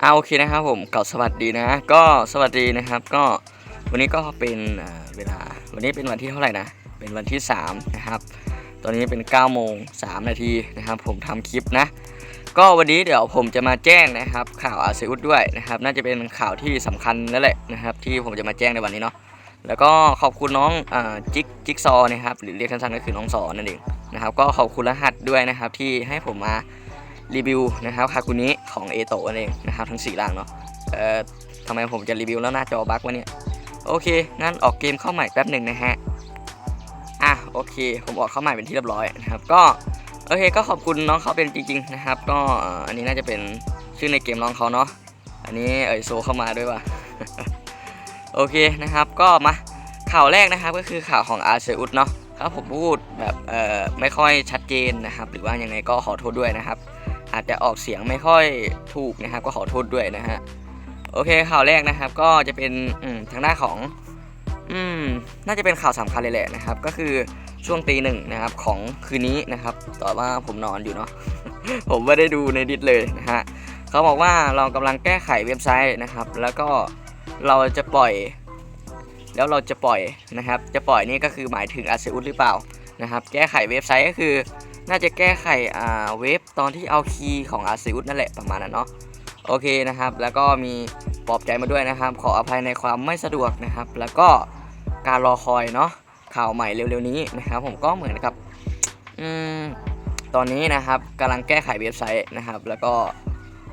เอาโอเคนะครับผมเก่าสวัสดีนะ ก็สวัสดีนะครับ ก็วันนี้ก็เป็นเวลาวันนี้เป็นวันที่เท่าไหร่นะเป็นวันที่ 3 นะครับ ตอนนี้เป็น9โมง3นาทีนะครับ ผมทำคลิปนะ ก็วันนี้เดี๋ยวผมจะมาแจ้งนะครับ ข่าวอาเซอุดด้วยนะครับ น่าจะเป็นข่าวที่สำคัญนั่นแหละนะครับ ที่ผมจะมาแจ้งในวันนี้เนาะแล้วก็ขอบคุณน้องอจิกจิกซอนะครับหรือเรียกสั้นๆก็คือน้องซอนั่นเองนะครับ ก็ขอบคุณรหัสด้วยนะครับที่ให้ผมมา รีวิวนะครับคาคุนิของเอโตะนั่นเองนะครับทั้ง4ร่างเนาะเอ่อทำไมผมจะรีวิวแล้วหน้าจอบั๊กวะเนี่ยโอเค งั้นออกเกมเข้าใหม่แป๊บหนึ่งนะฮะ อะโอเค ผมออกเข้าใหม่เป็นที่เรียบร้อยนะครับ ก็โอเคก็ขอบคุณน้องเขาเป็นจริง ๆ นะครับ ก็อันนี้น่าจะเป็นชื่อในเกมน้องเขาเนาะ อันนี้เอยโซเข้ามาด้วยว่ะ โอเคนะครับก็มาข่าวแรกนะครับก็คือข่าวของอาเซอุสเนาะครับผมพูดแบบเอ่อไม่ค่อยชัดเจนนะครับ หรือว่ายังไงก็ขอโทษด้วยนะครับ อาจจะออกเสียงไม่ค่อยถูกนะครับ ก็ขอโทษด้วยนะฮะโอเคข่าวแรกนะครับ ก็จะเป็นทางด้านของอืมน่าจะเป็นข่าวสำคัญเลยแหละนะครับ ก็คือช่วงตีหนึ่งนะครับของคืนนี้นะครับต่อว่าผมนอนอยู่เนาะผมไม่ได้ดูในดิสเลยนะฮะเขาบอกว่าเรากำลังแก้ไขเว็บไซต์นะครับ แล้วก็เราจะปล่อย แล้วเราจะปล่อยนะครับ จะปล่อยนี่ก็คือหมายถึงอาเซอุสหรือเปล่านะครับ แก้ไขเว็บไซต์ก็คือ น่าจะแก้ไขอ่าเว็บตอนที่เอาคีย์ของอาซิอุสนั่นแหละประมาณนั้นเนาะโอเคนะครับ แล้วก็มีปลอบใจมาด้วยนะครับ ขออภัยในความไม่สะดวกนะครับ แล้วก็การรอคอยเนาะข่าวใหม่เร็วๆนี้นะครับ ผมก็เหมือนกับอืมตอนนี้นะครับกำลังแก้ไขเว็บไซต์นะครับ แล้วก็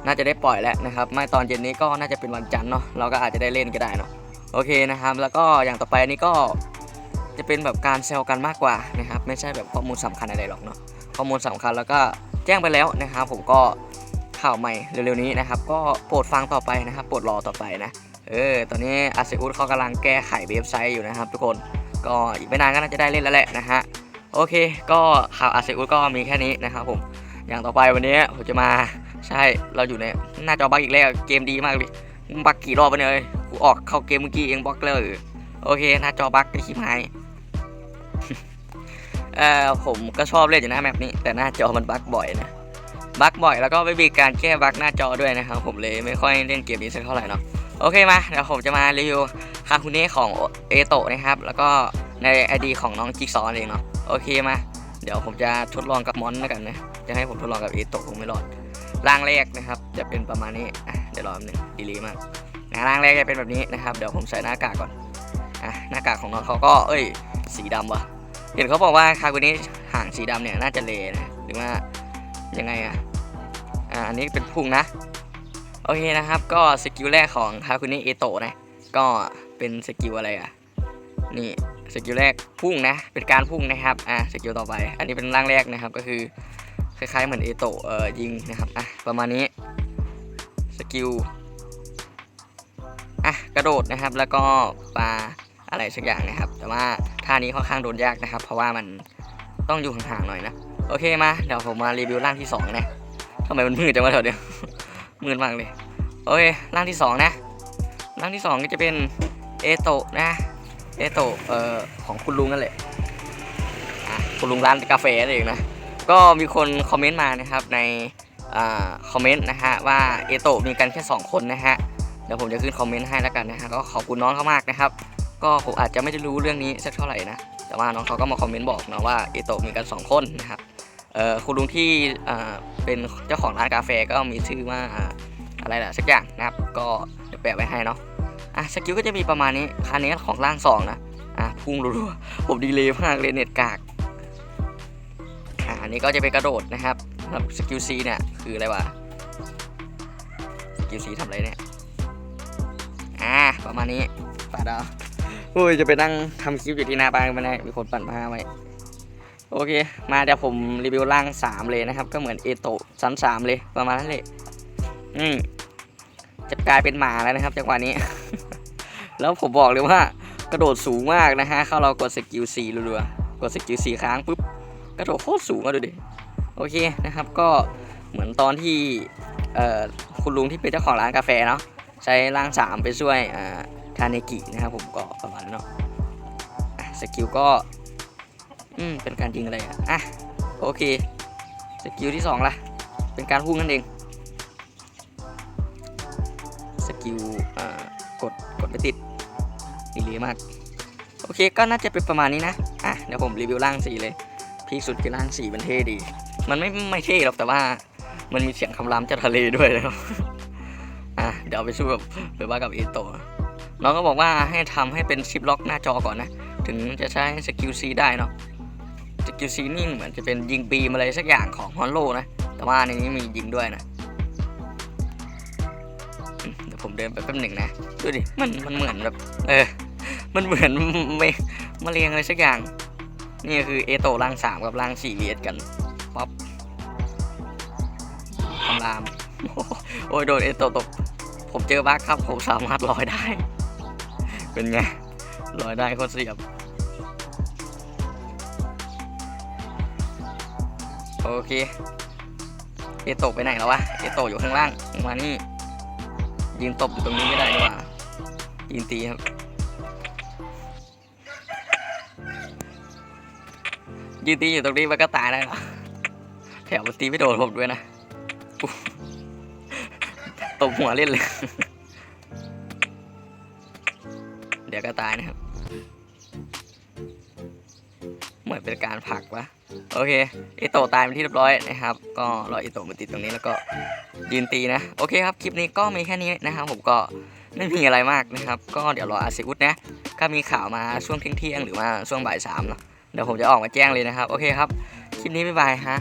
น่าจะได้ปล่อยแล้วนะครับ ไม่ตอนเย็นนี้ก็น่าจะเป็นวันจันทร์เนาะเราก็อาจจะได้เล่นก็ได้เนาะโอเคนะครับ แล้วก็อย่างต่อไปนี้ก็จะเป็นแบบการเซลกันมากกว่านะครับ ไม่ใช่แบบข้อมูลสำคัญอะไรหรอกเนาะ ข้อมูลสำคัญแล้วก็แจ้งไปแล้วนะครับผมก็ข่าวใหม่เร็วๆนี้นะครับ ก็โปรดฟังต่อไปนะครับโปรดรอต่อไปนะเออตอนนี้อาเซอุสเขากำลังแก้ไขเว็บไซต์อยู่นะครับ ทุกคนก็อีกไม่นานก็น่าจะได้เล่นแล้วแหละนะฮะโอเค ก็ข่าวอาเซอุสก็มีแค่นี้นะครับผมอย่างต่อไปวันนี้ผมจะมาใช่เราอยู่ในหน้าจอบักอีกแล้วเกมดีมากเลยบักกี่รอบไปเลยกูออกเข้าเกมเมื่อกี้เองบล็อกเลยโอเคหน้าจอบักไอ้ขี้ไม้ อ่อผมก็ชอบเล่นอยู่นะแมปนี้ แต่หน้าจอมันบั๊กบ่อยนะบั๊กบ่อยแล้วก็ไม่มีการแก้บั๊กหน้าจอด้วยนะครับผมเลยไม่ค่อยเล่นเกมนี้สักเท่าไหร่เนาะโอเคมาเดี๋ยวผมจะมารีวิวคาคุเน่ของเอโตะนะครับ แล้วก็ใน ID ของน้องจิกซอว์เองเนาะโอเคมาเดี๋ยวผมจะทดลองกับมอนแล้วกันนะจะให้ผมทดลองกับเอโตะคงไม่รอดร่างแรกนะครับ จะเป็นประมาณนี้เดี๋ยวรอแป๊บนึงดีลีมากนะร่างแรกจะเป็นแบบนี้นะครับ เดี๋ยวผมใส่หน้ากากก่อนอะหน้ากากของน้องเขาก็เอ้ย สีดำว่ะ เห็นเขาบอกว่าคากุนี้หางสีดำเนี่ยน่าจะเลนะหรือว่ายังไงอะอ่าอันนี้เป็นพุ่งนะโอเคนะครับ ก็สกิลแรกของคาคุนิเอโตะนะก็เป็นสกิลอะไรอะนี่สกิลแรกพุ่งนะ เป็นการพุ่งนะครับอะสกิลต่อไป อันนี้เป็นร่างแรกนะครับก็คือคล้ายๆเหมือนเอโตะเอ่อยิงนะครับอะประมาณนี้สกิลอะกระโดดนะครับแล้วก็ปลา อะไรสักอย่างนะครับ แต่ว่าท่านี้ค่อนข้างโดนยากนะครับ เพราะว่ามันต้องอยู่ห่างๆหน่อยนะ โอเคมา เดี๋ยวผมมารีวิวร่างที่สองนะทำไมมันมืดจังวะเถอะเดี๋ยวมืดมากเลย โอเค ร่างที่สองนะ ร่างที่สองก็จะเป็นเอโตะนะ เอโตะเอ่อของคุณลุงนั่นแหละคุณลุงร้านกาแฟนั่นเองนะ ก็มีคนคอมเมนต์มานะครับในอคอมเมนต์นะฮะว่าเอโตะมีกันแค่สองคนนะฮะ เดี๋ยวผมจะขึ้นคอมเมนต์ให้แล้วกันนะฮะ ก็ขอบคุณน้องเขามากนะครับ ก็ผมอาจจะไม่ได้รู้เรื่องนี้สักเท่าไหร่นะ แต่ว่าน้องเขาก็มาคอมเมนต์บอกนะว่าเอโตะมีกัน 2 คนนะครับคุณลุงที่เป็นเจ้าของร้านกาแฟก็มีชื่อว่าอะไรล่ะสักอย่างนะครับ ก็เดี๋ยวแปะไว้ให้เนาะอะสกิลก็จะมีประมาณนี้คันนี้ของร่างสองนะอะพุ่งรัวๆผมดีเลยมากเลยเน็ตกากอะอันนี้ก็จะเป็นกระโดดนะครับสำหรับสกิลซีเนี่ยคืออะไรวะสกิลซีทำอะไรเนี่ยอ่าประมาณนี้ปาดาว โอ้ยจะไปนั่งทำคลิปอยู่ที่หน้าบ้านไม่ได้มีคนปั่นผ้าไว้โอเค มาเดี๋ยวผมรีวิวร่าง3เลยนะครับ ก็เหมือนเอโตชั้น3เลยประมาณนั้นเลยอืมจะกลายเป็นหมาแล้วนะครับจังหวะนี้ แล้วผมบอกเลยว่ากระโดดสูงมากนะฮะเข้าเรากดสกิล4รัวๆกดสกิล4ค้างปุ๊บกระโดดโคตรสูงอะดูดิโอเคนะครับ ก็เหมือนตอนที่คุณลุงที่เป็นเจ้าของร้านกาแฟเนาะใช้ร่าง3ไปช่วยอ่า ทาเนกินะครับผมก็ประมาณนั้นเนาะสกิลก็อืมเป็นการยิงอะไรอะอะโอเคสกิลที่2ล่ะเป็นการพุ่งนั่นเองสกิลอ่ากดกดไม่ติดดีเลยมากโอเคก็น่าจะเป็นประมาณนี้นะอะเดี๋ยวผมรีวิวร่างสีเลยพีคสุดคือร่างสีมันเท่ดี มันไม่ไม่เท่หรอกแต่ว่ามันมีเสียงคำรามจากทะเลด้วยนะครับอะเดี๋ยวไปสู้กับไปว่ากับเอโตะ น้องก็บอกว่าให้ทำให้เป็นชิปล็อกหน้าจอก่อนนะ ถึงจะใช้สกิลซีได้เนาะสกิลซีนี่เหมือนจะเป็นยิงบีมอะไรสักอย่างของฮอนโลนะ แต่ว่าในนี้มียิงด้วยนะเดี๋ยวผมเดินไปแป๊บหนึ่งนะ ดูดิ มันมันเหมือนแบบ เออ มันเหมือนไม่มาเรียงอะไรสักอย่าง นี่คือเอโตร่างสามกับร่างสี่เลียดกันป๊อปคำราม โอ้ยโดนเอโตตกผมเจอบั๊กครับผมสามารถลอยได้ เป็นไงลอยได้โคตรเสียบ โอเค เอโตะไปไหนแล้ววะ เอโตะอยู่ข้างล่าง มานี่ ยืนตบอยู่ตรงนี้ไม่ได้ดีกว่ายืนตีครับ ยืนตีอยู่ตรงนี้มันก็ตายได้เหรอแถวมันตีไม่โดนผมด้วยนะ ตบหัวเล่นเลย ดี๋ยวก็ตายนะครับ เหมือนเป็นการผักวะโอเคเอโตตายเป็นที่เรียบร้อยนะครับ ก็รอเอโตมาติดตรงนี้แล้วก็ยืนตีนะ โอเคครับ คลิปนี้ก็มีแค่นี้นะครับ ผมก็ไม่มีอะไรมากนะครับ ก็เดี๋ยวรออาซิอุสนะก็มีข่าวมาช่วงเที่ยงหรือว่าช่วงบ่ายสามเนาะเดี๋ยวผมจะออกมาแจ้งเลยนะครับ โอเคครับ คลิปนี้บ๊ายบายฮะ